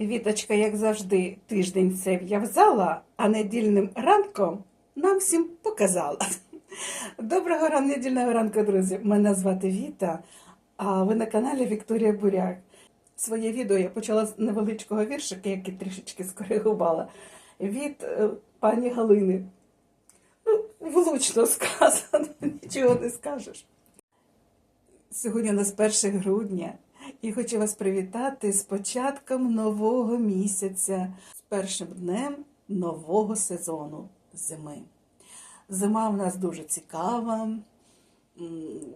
Віточка, як завжди, тиждень все в'явзала, а недільним ранком нам всім показала. Доброго ран- недільного ранку, друзі! Мене звати Віта, а ви на каналі Вікторія Буряк. Своє відео я почала з невеличкого віршика, який трішечки скоригувала від е, пані Галини. Ну, влучно сказано, нічого не скажеш. Сьогодні у нас 1 грудня, і хочу вас привітати з початком нового місяця, з першим днем нового сезону зими. Зима в нас дуже цікава,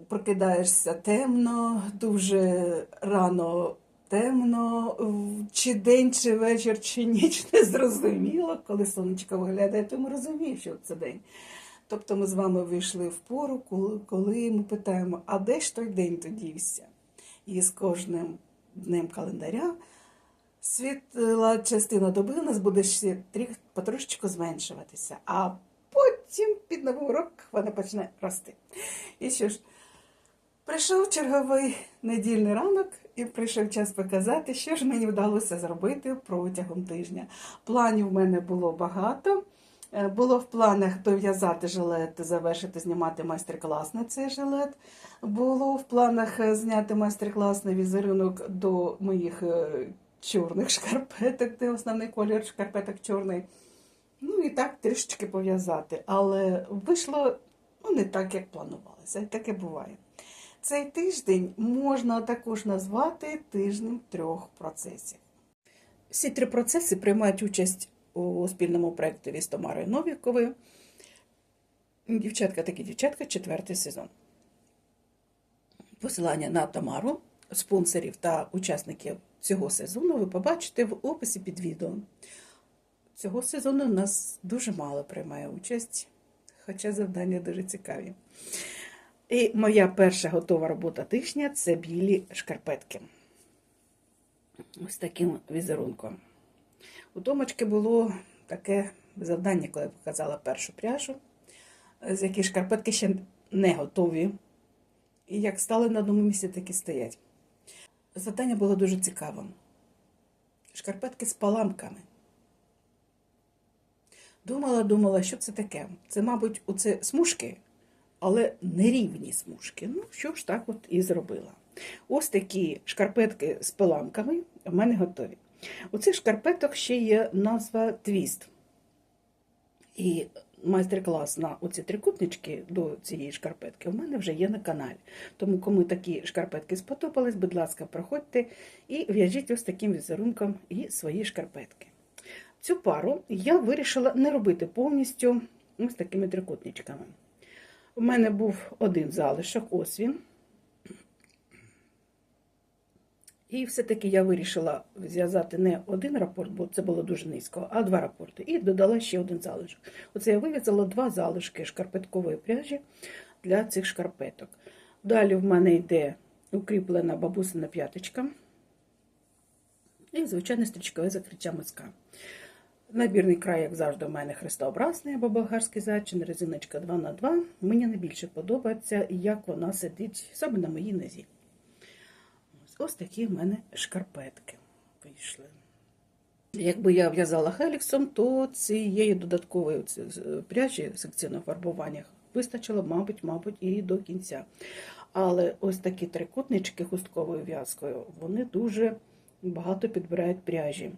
прокидаєшся темно, дуже рано темно, чи день, чи вечір, чи ніч не зрозуміло. Коли сонечко виглядає, то ми що це день. Тобто ми з вами вийшли в пору, коли- ми питаємо, а де ж той день тодівся? І з кожним днем календаря світла частина доби у нас буде ще потрошечку зменшуватися, а потім під новий рок вона почне рости. І що ж, прийшов черговий недільний ранок, і прийшов час показати, що ж мені вдалося зробити протягом тижня. Планів в мене було багато. Е, Було в планах дов'язати жилет, завершити знімати майстер-клас на цей жилет. Було в планах е, зняти майстер-клас на візерунок до моїх е, чорних шкарпеток, де основний колір шкарпеток чорний. Ну і так трішечки пов'язати. Але вийшло ну, не так, як планувалося. Таке буває. Цей тиждень можна також назвати тижнем трьох процесів. Всі три процеси приймають участь у спільному проєктові з Тамарою Новіковою. Дівчатка такі дівчатка, четвертий сезон. Посилання на Тамару, спонсорів та учасників цього сезону ви побачите в описі під відео. Цього сезону у нас дуже мало приймає участь, хоча завдання дуже цікаві. І моя перша готова робота тижня це білі шкарпетки. Ось таким візерунком. У Томочки було таке завдання, коли я показала першу пряжу, з які шкарпетки ще не готові. І як стали на одному місці, так і стоять. Завдання було дуже цікавим. Шкарпетки з паламками. Думала, думала, що це таке. Це, мабуть, оце смужки, але нерівні смужки. Ну, що ж так от і зробила. Ось такі шкарпетки з паламками в мене готові. У цих шкарпеток ще є назва твіст. І майстер-клас на оці трикутнички до цієї шкарпетки у мене вже є на каналі. Тому, кому такі шкарпетки сподобались, будь ласка, проходьте і в'яжіть ось таким візерунком і свої шкарпетки. Цю пару я вирішила не робити повністю ось такими трикутничками. У мене був один залишок, ось він. І все-таки я вирішила зв'язати не один рапорт, бо це було дуже низько, а два рапорти. І додала ще один залишок. Оце я вив'язала два залишки шкарпеткової пряжі для цих шкарпеток. Далі в мене йде укріплена бабусина п'яточка і звичайне стрічкове закриття миска. Набірний край, як завжди, у мене хрестообразний або болгарський зачин, резиночка 2х2. Мені найбільше подобається, як вона сидить саме на моїй нозі. Ось, такі в мене шкарпетки вийшли. Якби я в'язала хеліксом, то цієї додаткової пряжі секційного фарбування вистачило, мабуть, мабуть, і до кінця. Але ось такі трикутнички хустковою в'язкою, вони дуже багато підбирають пряжі.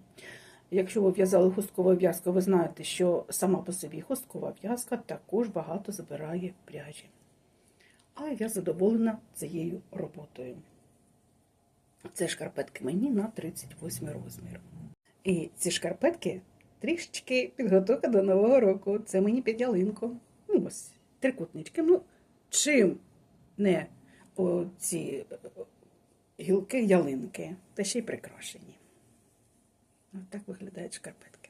Якщо ви в'язали хустковою в'язкою, ви знаєте, що сама по собі хусткова в'язка також багато забирає пряжі. А я задоволена цією роботою. Це шкарпетки мені на 38 розмір. І ці шкарпетки трішечки підготовка до Нового року. Це мені під ялинку. Ну, ось, трикутнички. Ну, чим не ці гілки ялинки, та ще й прикрашені. Ось так виглядають шкарпетки.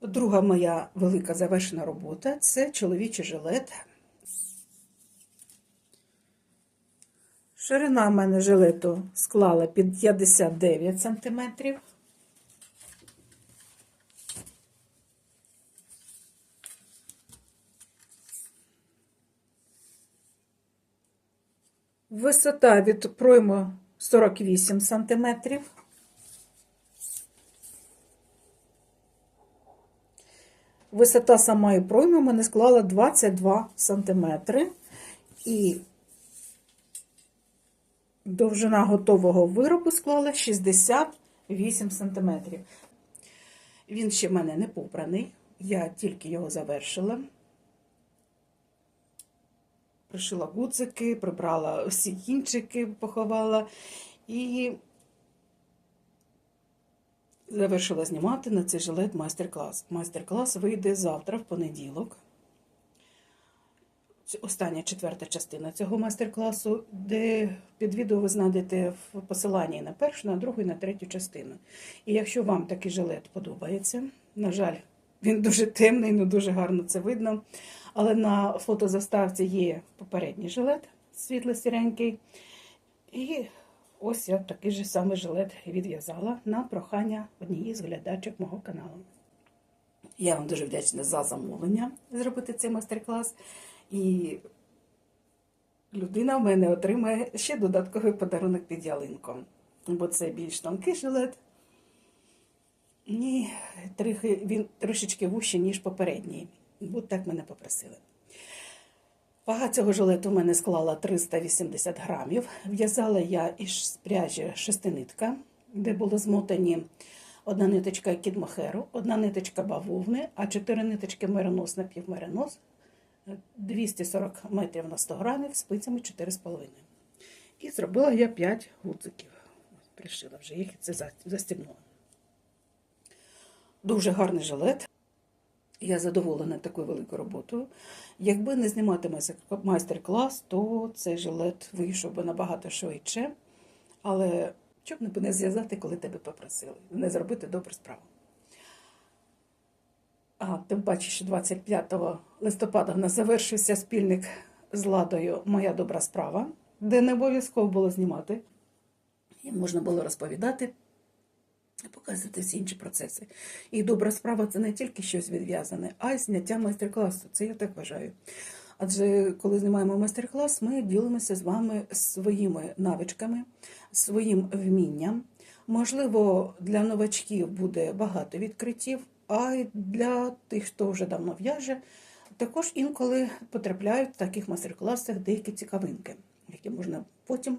Друга моя велика завершена робота це чоловічий жилет. Ширина в мене жилету склала під 59 сантиметрів. Висота від пройму 48 сантиметрів. Висота самої пройми мене склала 22 сантиметри. І довжина готового виробу склала 68 см. Він ще в мене не попраний, я тільки його завершила. Пришила гудзики, прибрала всі кінчики, поховала і завершила знімати на цей жилет майстер-клас. Майстер-клас вийде завтра, в понеділок. Остання четверта частина цього майстер-класу, де під відео ви знайдете в посиланні на першу, на другу і на третю частину. І якщо вам такий жилет подобається, на жаль, він дуже темний, ну дуже гарно це видно. Але на фотозаставці є попередній жилет світло-сіренький. І ось я такий же самий жилет відв'язала на прохання однієї з глядачок мого каналу. Я вам дуже вдячна за замовлення зробити цей майстер-клас. І людина в мене отримає ще додатковий подарунок під ялинком. Бо це більш тонкий жилет. І трохи, він трошечки вужчий, ніж попередній. Бо так мене попросили. Вага цього жилету в мене склала 380 грамів. В'язала я із пряжі шестинитка, де були змотані одна ниточка кідмохеру, одна ниточка бавовни, а чотири ниточки меринос на півмеринос, 240 метрів на 100 грамів, спицями 4,5. І зробила я 5 гудзиків. Пришила вже їх і це застібнула. Дуже гарний жилет. Я задоволена такою великою роботою. Якби не знімати майстер-клас, то цей жилет вийшов би набагато швидше. Але не не зв'язати, коли тебе попросили, не зробити добру справу. А тим паче, що 25 листопада в нас завершився спільник з ладою Моя добра справа, де не обов'язково було знімати. І можна було розповідати показувати всі інші процеси. І добра справа це не тільки щось відв'язане, а й зняття майстер-класу. Це я так вважаю. Адже коли знімаємо майстер-клас, ми ділимося з вами своїми навичками, своїм вмінням. Можливо, для новачків буде багато відкриттів, а й для тих, хто вже давно в'яже, також інколи потрапляють в таких майстер-класах деякі цікавинки, які можна потім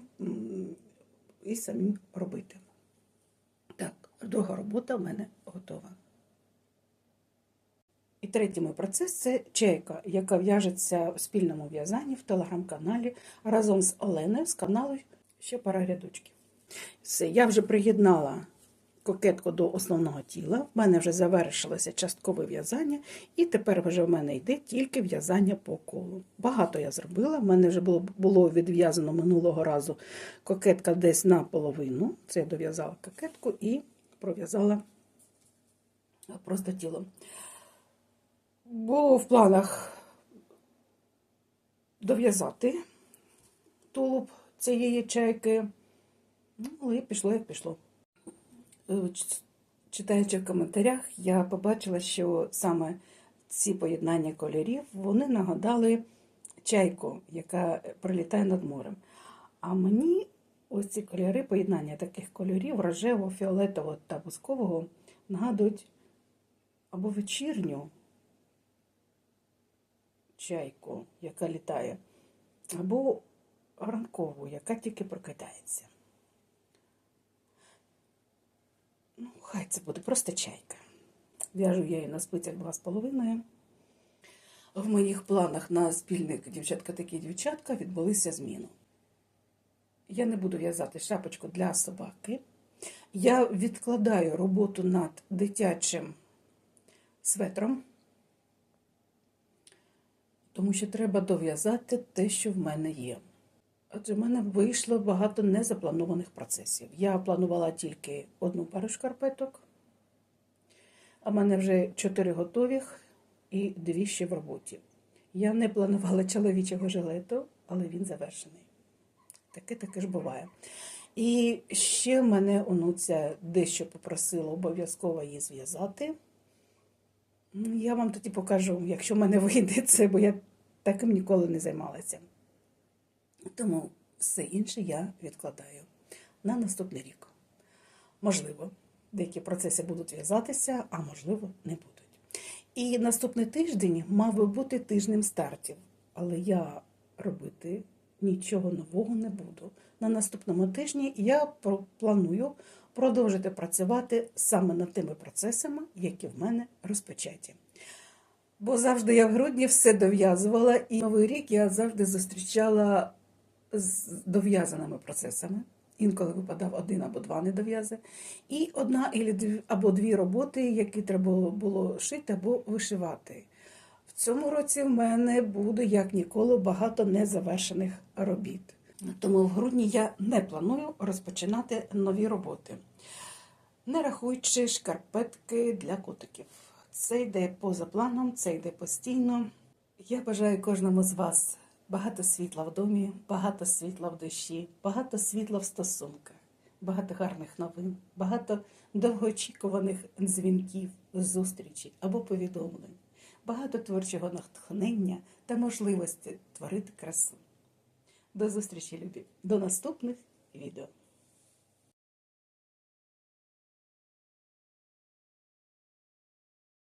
і самим робити. Так, друга робота в мене готова. І третій мій процес це чайка, яка в'яжеться в спільному в'язанні в телеграм-каналі разом з Оленою з каналу ще пара рядочків. Все, я вже приєднала кокетку до основного тіла, в мене вже завершилося часткове в'язання, і тепер вже в мене йде тільки в'язання по колу. Багато я зробила, в мене вже було було відв'язано минулого разу кокетка десь наполовину. Це я дов'язала кокетку і пров'язала просто тіло. Було в планах дов'язати тулуб цієї чайки, ну, але пішло, як пішло. Е, читаючи в коментарях, я побачила, що саме ці поєднання кольорів вони нагадали чайку, яка пролітає над морем. А мені ось ці кольори, поєднання таких кольорів, рожевого, фіолетового та бускового, нагадують або вечірню чайку, яка літає, або ранкову, яка тільки прокидається. Хай це буде просто чайка. В'яжу я її на спицях 2,5. В моїх планах на спільник дівчатка такі дівчатка відбулися зміни. Я не буду в'язати шапочку для собаки. Я відкладаю роботу над дитячим светром, тому що треба дов'язати те, що в мене є. Отже, в мене вийшло багато незапланованих процесів. Я планувала тільки одну пару шкарпеток, а в мене вже чотири готових і дві ще в роботі. Я не планувала чоловічого жилету, але він завершений. Таке таке ж буває. І ще мене онуця дещо попросила обов'язково її зв'язати. Я вам тоді покажу, якщо в мене вийде це, бо я таким ніколи не займалася. Тому все інше я відкладаю на наступний рік. Можливо, деякі процеси будуть в'язатися, а можливо, не будуть. І наступний тиждень мав би бути тижнем стартів, але я робити нічого нового не буду. На наступному тижні я планую продовжити працювати саме над тими процесами, які в мене розпочаті. Бо завжди я в грудні все дов'язувала, і новий рік я завжди зустрічала з дов'язаними процесами. Інколи випадав один або два недов'язи, і одна або дві, роботи, які треба було шити або вишивати. В цьому році в мене буде, як ніколи, багато незавершених робіт. Тому в грудні я не планую розпочинати нові роботи, не рахуючи шкарпетки для котиків. Це йде поза планом, це йде постійно. Я бажаю кожному з вас багато світла в домі, багато світла в душі, багато світла в стосунках, багато гарних новин, багато довгоочікуваних дзвінків, зустрічей або повідомлень, багато творчого натхнення та можливості творити красу. До зустрічі, любі! До наступних відео!